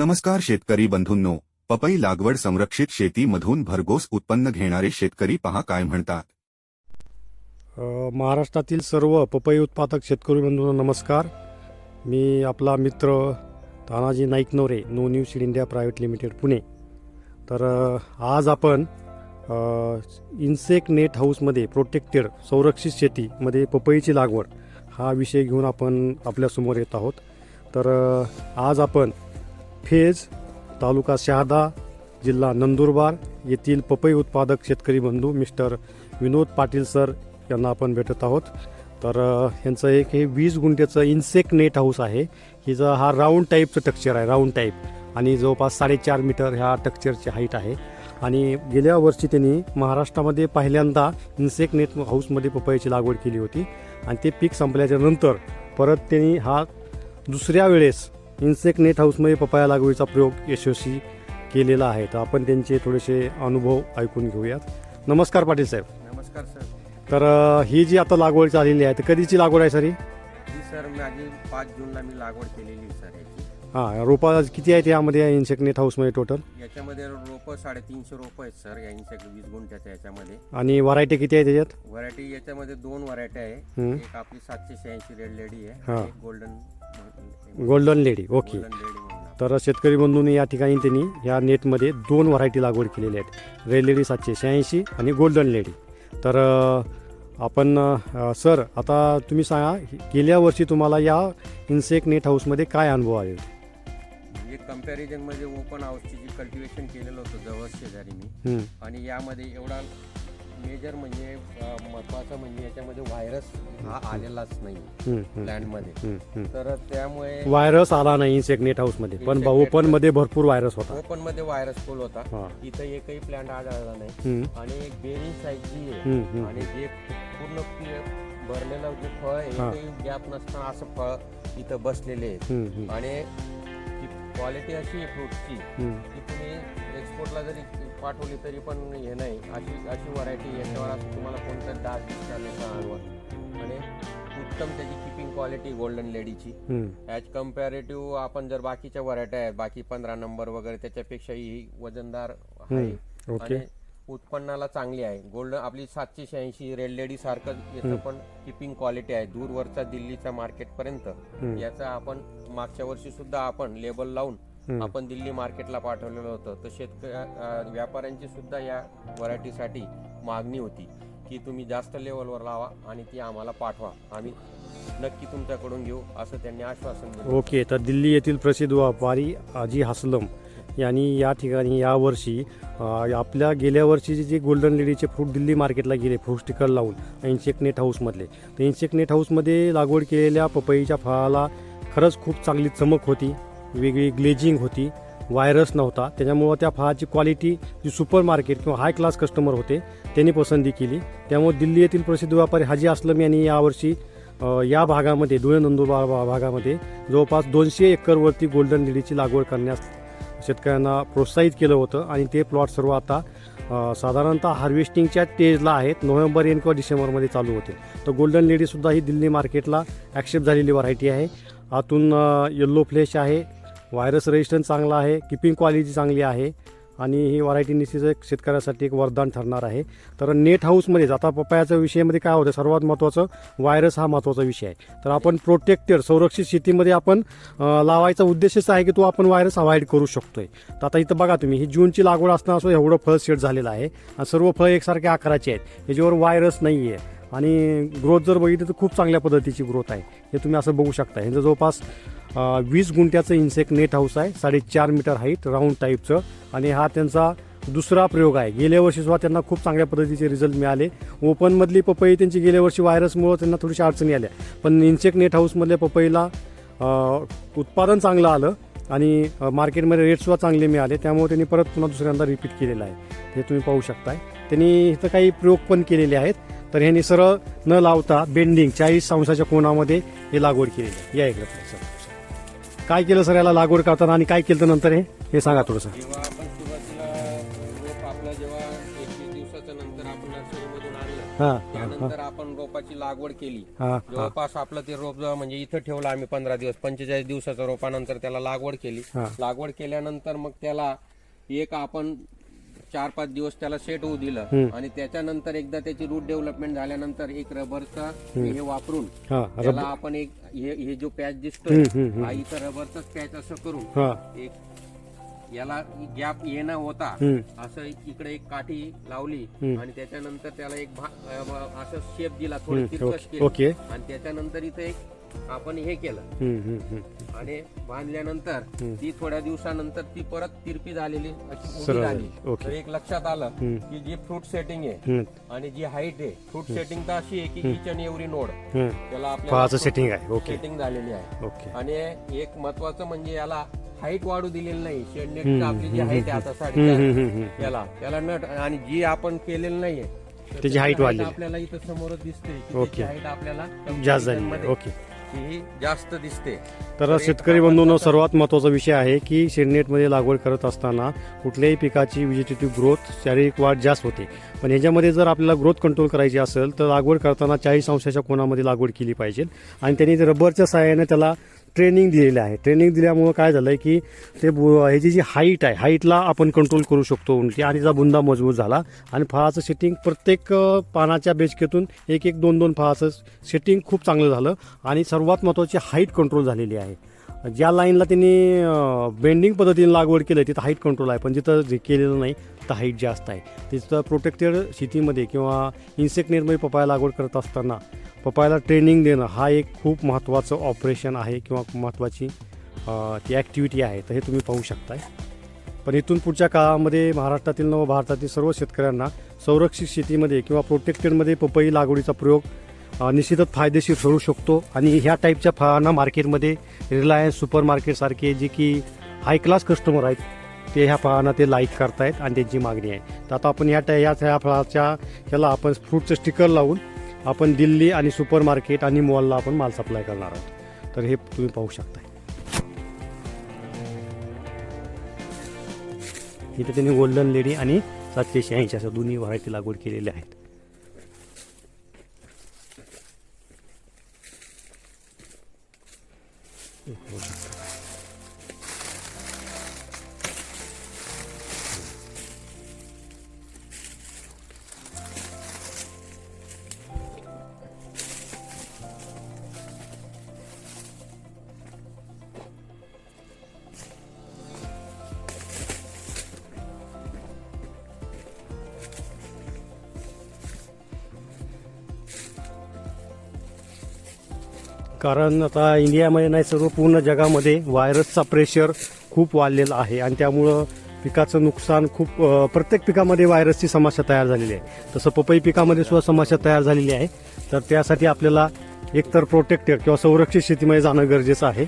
नमस्कार शेतकरी बंधूंनो. पपई लागवड संरक्षित शेतीमधून भरघोस उत्पन्न घेणारे शेतकरी पहा काय म्हणतात. महाराष्ट्रातील सर्व पपई उत्पादक शेतकरी बंधूंना नमस्कार. मी आपला मित्र Tanaji Naiknore known you seed India private limited Pune. तर आज आपण इन्सेक नेट हाऊसमध्ये प्रोटेक्टेड संरक्षित शेतीमध्ये पपईची लागवड हा विषय घेऊन आपण आपल्यासमोर येत आहोत. तर आज आपण फेज तालुका शहादा जिल्हा नंदुरबार येथील पपई उत्पादक शेतकरी बंधू मिस्टर विनोद पाटील सर यांना आपण भेटत आहोत. तर यांचं एक हे वीस गुंठ्याचं इन्सेक नेट हाऊस आहे. हिचं हा राऊंड टाईपचं टेक्स्चर आहे राऊंड टाईप. आणि जवळपास साडेचार मीटर ह्या टेक्स्चरची हाईट आहे. आणि गेल्या वर्षी त्यांनी महाराष्ट्रामध्ये पहिल्यांदा इन्सेक नेट हाऊसमध्ये पपईची लागवड केली होती. आणि ते पीक संपल्याच्या नंतर परत त्यांनी हा दुसऱ्या वेळेस इन्सेक नेट हाऊसमध्ये पपाया लागवडीचा प्रयोग यशस्वी केलेला आहे. तर आपण त्यांचे थोडेसे अनुभव ऐकून घेऊयात. नमस्कार पाटील साहेब. नमस्कार सर. तर अ, ही जी आता लागवड झालेली आहे तर कधीची लागवड आहे सर ही? ही सर माझी पाच जूनला मी लागवड केलेली आहे सर याची. हां रोपा किती आहेत यामध्ये इन्सेक्ट नेट हाऊसमध्ये टोटल याच्यामध्ये रोपं साडेतीनशे रोपं आहेत सर या इन्सेक्ट वीस गुंठ्याच्या याच्यामध्ये. आणि व्हरायटी किती आहे त्याच्यात? व्हरायटी याच्यामध्ये दोन व्हरायटी आहे. हम्म. एक आपली सातशे शहाऐंशी रेड लेडी आहे. हा. आणि एक गोल्डन गोल्डन लेडी ओके. तर शेतकरी बंधूंनी या ठिकाणी त्यांनी या नेटमध्ये दोन व्हरायटी लागवड केलेल्या आहेत. रेड लेडी सातशे शहाऐंशी आणि गोल्डन लेडी तर आपण सर आता तुम्ही सांगा गेल्या वर्षी तुम्हाला या इन्सेक नेट हाऊसमध्ये काय अनुभव आले म्हणजे कंपॅरिझनमध्ये ओपन हाऊसची जी कल्टिवेशन केलेलं होतं जवळ शेजारी मी. आणि यामध्ये एवढा मेजर म्हणजे महत्वाचं म्हणजे याच्यामध्ये व्हायरस हा आलेलाच नाही. हम्म. तर त्यामुळे व्हायरस आला नाही इन्सेक्ट नेट हाऊसमध्ये पण ओपनमध्ये भरपूर व्हायरस होता. ओपनमध्ये व्हायरस फुल होता. इथं एकही प्लांट आढळला नाही. आणि एक बेरिंग साईज जी आहे. आणि जे पूर्ण भरलेलं जे फळ आहे गॅप नसताना असं फळ इथं बसलेले आणि क्वालिटी अशी आहे फ्रूटची. की तुम्ही एक्सपोर्टला जरी पाठवली तरी पण हे नाही. अशी अशी व्हरायटी याच्यावर असं तुम्हाला कोणतं डाग दिसणार नाही फळांवर आणि उत्तम त्याची किपिंग क्वालिटी गोल्डन लेडीची ॲज कम्पॅरेटिव्ह आपण जर बाकीच्या व्हरायट्या आहेत बाकी पंधरा नंबर वगैरे त्याच्यापेक्षा ही वजनदार आहे. आणि उत्पन्नाला चांगली आहे. गोल्डन आपली सातशे शहाऐंशी रेड लेडी सारखं याचं पण किपिंग क्वालिटी आहे. दूरवरचा दिल्लीच्या मार्केट पर्यंत हम्म. याचा आपण मागच्या वर्षी सुद्धा आपण लेबल लावून. आपण दिल्ली मार्केटला पाठवलेलं होतं. तर शेतकरी व्यापाऱ्यांची सुद्धा या व्हरायटीसाठी मागणी होती की तुम्ही जास्त लेवलवर लावा आणि ती आम्हाला पाठवा. आम्ही नक्की तुमच्याकडून घेऊ असं त्यांनी आश्वासन दिलं. ओके तर दिल्ली येथील प्रसिद्ध व्यापारी अजी हसलम यांनी या ठिकाणी यावर्षी आपल्या गेल्या वर्षीचे जे गोल्डन लेडीचे फ्रूट दिल्ली मार्केटला गेले फ्रूट स्टिकर लावून इन्सेक्ट नेट हाऊसमधले तर इन्सेक्ट नेट हाऊसमध्ये लागवड केलेल्या पपईच्या फळाला खरंच खूप चांगली चमक होती. वेगळी ग्लेजिंग होती. व्हायरस नव्हता. त्याच्यामुळं त्या फळाची क्वालिटी जी सुपर मार्केट किंवा हाय क्लास कस्टमर होते त्यांनी पसंती केली. त्यामुळे दिल्ली येथील प्रसिद्ध व्यापारी हाजी असलम यांनी यावर्षी या भागामध्ये धुळे नंदुरबार भागामध्ये जवळपास दोनशे एकरवरती गोल्डन लिलीची लागवड करण्यास शेतकऱ्यांना प्रोत्साहित केलं होतं आणि ते प्लॉट सर्व आता साधारणतः हार्वेस्टिंगच्या स्टेजला आहेत. नोव्हेंबर एन किंवा डिसेंबरमध्ये चालू होते तर गोल्डन लेडीसुद्धा ही दिल्ली मार्केटला ॲक्सेप्ट झालेली व्हरायटी आहे. आतून येल्लो फ्लेश आहे. व्हायरस रेजिस्टन्स चांगला आहे किपिंग क्वालिटी चांगली आहे आणि ही व्हरायटी निश्चित एक शेतकऱ्यासाठी एक वरदान ठरणार आहे. तर नेट हाऊसमध्ये आता पपयाच्या विषयामध्ये काय होतं? सर्वात महत्त्वाचं व्हायरस हा महत्त्वाचा विषय आहे. तर आपण प्रोटेक्टेड संरक्षित शेतीमध्ये आपण लावायचा उद्देशच आहे की तो आपण व्हायरस अवॉइड करू शकतोय. तर आता इथं बघा तुम्ही ही जूनची लागवड असताना असो एवढं फळ सेट झालेलं आहे आणि सर्व फळ एकसारख्या आकाराचे आहेत. याच्यावर व्हायरस नाही आहे आणि ग्रोथ जर बघितली तर खूप चांगल्या पद्धतीची ग्रोथ आहे. हे तुम्ही असं बघू शकता. ह्यांचं जवळपास वीस गुंठ्याचं इन्सेक्ट नेट हाऊस आहे साडेचार मीटर हाईट राऊंड टाईपचं. आणि हा त्यांचा दुसरा प्रयोग आहे. गेल्या वर्षी सुद्धा त्यांना खूप चांगल्या पद्धतीचे रिझल्ट मिळाले. ओपनमधली पपई त्यांची गेल्या वर्षी व्हायरसमुळं त्यांना थोडीशी अडचणी आल्या. पण इन्सेक्ट नेट हाऊसमधल्या पपईला उत्पादन चांगलं आलं आणि मार्केटमध्ये रेटसुद्धा चांगले मिळाले. त्यामुळे त्यांनी परत पुन्हा दुसऱ्यांदा रिपीट केलेलं आहे. हे तुम्ही पाहू शकताय. त्यांनी इथं काही प्रयोग पण केलेले आहेत. तर ह्यांनी सरळ न लावता बेंडिंग चाळीस अंशाच्या कोणामध्ये हे लागवड केलेली आहे. या इकडे सर काय केलं सर याला लागवड करताना आणि काय केलं नंतर हे? हे सांगा थोडंसं. जेव्हा आपण सुरुवातीला रोप आपलं जेव्हा एकवीस दिवसाच्या नंतर आपण नर्सरीमधून आणलं हां हां हां. त्यानंतर आपण रोपाची रोपाची लागवड केली. हा हा. जवळपास आपलं ते रोप जेव्हा म्हणजे इथं ठेवलं आम्ही पंधरा दिवस पंचेचाळीस दिवसाच्या रोपानंतर त्याला लागवड केली. हा. लागवड केल्यानंतर मग त्याला एक आपण चार पाच दिवस त्याला सेट होऊ दिलं. आणि त्याच्यानंतर एकदा त्याची रूट डेव्हलपमेंट झाल्यानंतर एक रबरचा हे वापरून त्याला आपण एक हे हे जो पॅच दिसतोय. हा इथं रबरचाच पॅच असं करून हा एक याला गॅप येणं होता. असं इकडे एक काठी लावली. आणि त्याच्यानंतर त्याला एक असं शेप दिला थोडी तिरकस केली आणि त्याच्यानंतर इथे एक आपण हे केलं. आणि बांधल्यानंतर. ती थोड्या दिवसानंतर ती परत तिरपी झालेली अशी उभी झाली. तर एक लक्षात आलं. की जी फ्रूट सेटिंग आहे आणि जी हाईट आहे फ्रूट सेटिंग तर अशी आहे की इच अँड एव्हरी नोड. त्याला आपल्याला सेटिंग आहे. सेटिंग झालेली आहे. आणि एक महत्वाचं म्हणजे याला हाईट वाढू दिलेली नाही. शेडनेट आपली जी हाईट आहे आता हम्म. त्याला त्याला नट आणि जी आपण केलेलं नाहीये त्याची height वाढलेली. आपल्याला इथं समोरच दिसते हाईट आपल्याला जास्त झाली ओके. ही जास्त दिसते. तर शेतकरी बंधूंनो सर्वात महत्त्वाचा विषय आहे की शेडनेटमध्ये लागवड करत असताना कुठल्याही पिकाची व्हिजिटेटिव्ह ग्रोथ शारीरिक वाढ जास्त होते. पण ह्याच्यामध्ये जर आपल्याला ग्रोथ कंट्रोल करायची असेल तर लागवड करताना चाळीस अंशाच्या कोणामध्ये लागवड केली पाहिजे. आणि त्यांनी रबरच्या सहाय्याने त्याला ट्रेनिंग दिलेलं आहे. ट्रेनिंग दिल्यामुळं काय झालं आहे की ते बु- ह्याची जी हाईट आहे हाईटला आपण कंट्रोल करू शकतो उलटी आणि त्याचा बुंदा मजबूत झाला आणि फळाचं सेटिंग प्रत्येक पानाच्या बेचकेतून एक एक दोन दोन फळाचं सेटिंग खूप चांगलं झालं आणि सर्वात महत्त्वाची हाईट कंट्रोल झालेली आहे. ज्या लाईनला त्यांनी बेंडिंग पद्धतीने लागवड केलं तिथं हाईट कंट्रोल आहे. पण जिथं जे केलेलं नाही हाईट जास्त आहे. तिचं प्रोटेक्टेड शेतीमध्ये किंवा इन्सेक्ट निर्मय पपाया लागवड करत असताना पपायाला ट्रेनिंग देणं हा एक खूप महत्त्वाचं ऑपरेशन आहे किंवा महत्त्वाची ती ॲक्टिव्हिटी आहे. तर हे तुम्ही पाहू शकताय. पण इथून पुढच्या काळामध्ये महाराष्ट्रातील नव भारतातील सर्व शेतकऱ्यांना संरक्षित शेतीमध्ये किंवा प्रोटेक्टेडमध्ये पपई लागवडीचा प्रयोग निश्चितच फायदेशीर ठरू शकतो. आणि ह्या टाईपच्या फळांना मार्केटमध्ये रिलायन्स सुपर मार्केटसारखे जे की हाय क्लास कस्टमर आहेत ते ह्या फळांना ते लाईक करतायत आणि त्यांची मागणी आहे. तर आता आपण ह्या टा- या ह्या फळाच्या ह्याला आपण फ्रूटचं स्टिकर लावून आपण दिल्ली आणि सुपर मार्केट आणि मॉलला आपण माल सप्लाय करणार आहोत. तर हे तुम्ही पाहू शकता इथे त्यांनी गोल्डन लेडी आणि सातशे शहाऐंशी अशा दोन्ही व्हरायटी लागवड केलेल्या आहेत. कारण आता इंडियामध्ये नाही सर्व पूर्ण जगामध्ये व्हायरसचा प्रेशर खूप वाढलेला आहे. आणि त्यामुळं पिकाचं नुकसान खूप प्रत्येक पिकामध्ये व्हायरसची समस्या तयार झालेली आहे. तसं पपई पिकामध्ये सुद्धा समस्या तयार झालेली आहे. तर त्यासाठी आपल्याला एकतर प्रोटेक्टेड किंवा संरक्षित शेतीमध्ये जाणं गरजेचं आहे.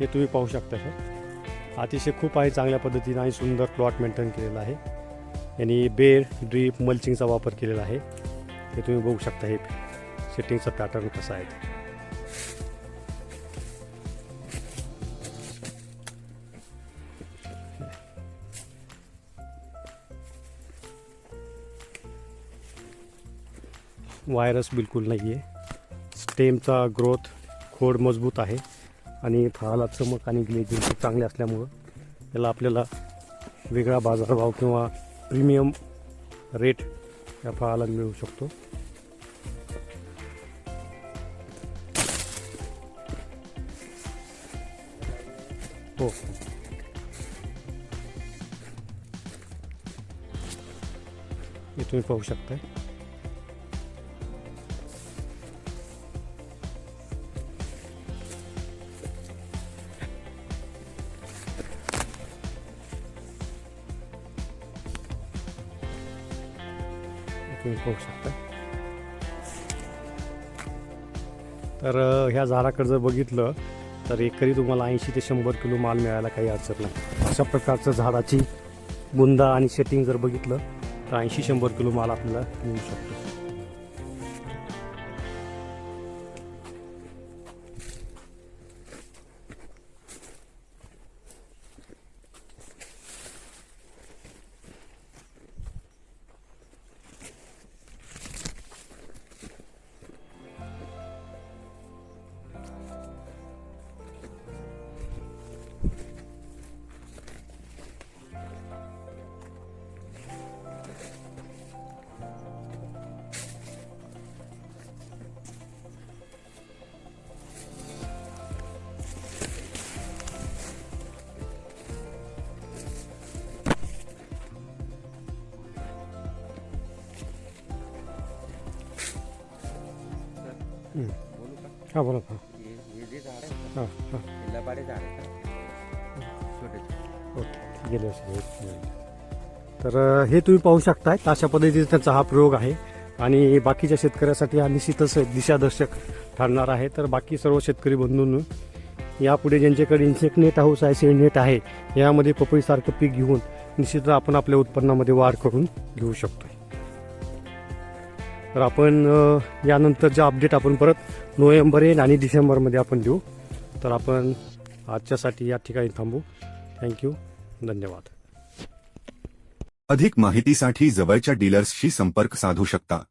हे तुम्ही पाहू शकता सर अतिशय खूप आहे चांगल्या पद्धतीनं आणि सुंदर प्लॉट मेंटेन केलेला आहे. यांनी बेड ड्रीप मल्चिंगचा वापर केलेला आहे. हे तुम्ही बघू शकता हे सेटिंगचा पॅटर्न कसा आहे ते. बिलकुल नाही आहे स्टेमचा ग्रोथ खोड मजबूत आहे आणि फळाला चमक आणि ग्लेजिंग खूप चांगले असल्यामुळं याला आपल्याला वेगळा बाजारभाव किंवा प्रीमियम रेट या फळाला मिळू शकतो. हो. हे तुम्ही पाहू शकताय. हे पाहू शकता. तर ह्या झाडाकडे जर बघितलं तर एकरी तुम्हाला ऐंशी ते शंभर किलो माल मिळायला काही अडचण नाही. अशा प्रकारचं झाडाची बुंदा आणि सेटिंग जर बघितलं तर ऐंशी शंभर किलो माल आपल्याला मिळू शकतो. हा बोला हा हे हे जे झाड आहे हा हा हे. लबाडे झाड आहे. छोटे ओके गेले तर अ, हे तुम्ही पाहू शकताय अशा पद्धतीने त्यांचा हा प्रयोग आहे. आणि बाकीच्या शेतकऱ्यासाठी हा निश्चितच दिशादर्शक ठरणार आहे. तर बाकी सर्व शेतकरी बंधूंनो यापुढे ज्यांच्याकडे इन्सेक्ट नेट हाऊस आहे सेड नेट आहे यामध्ये पपईसारखं पीक घेऊन निश्चितच आपण आपल्या उत्पन्नामध्ये वाढ करून घेऊ शकतो तर आपण अ, अपडेट आपण परत नोव्हेंबर येईल आणि डिसेंबरमध्ये आपण देऊ. तर आपण आजच्यासाठी या ठिकाणी थांबू. थँक्यू धन्यवाद. अधिक माहितीसाठी जवळच्या डीलर्सशी संपर्क साधू शकता.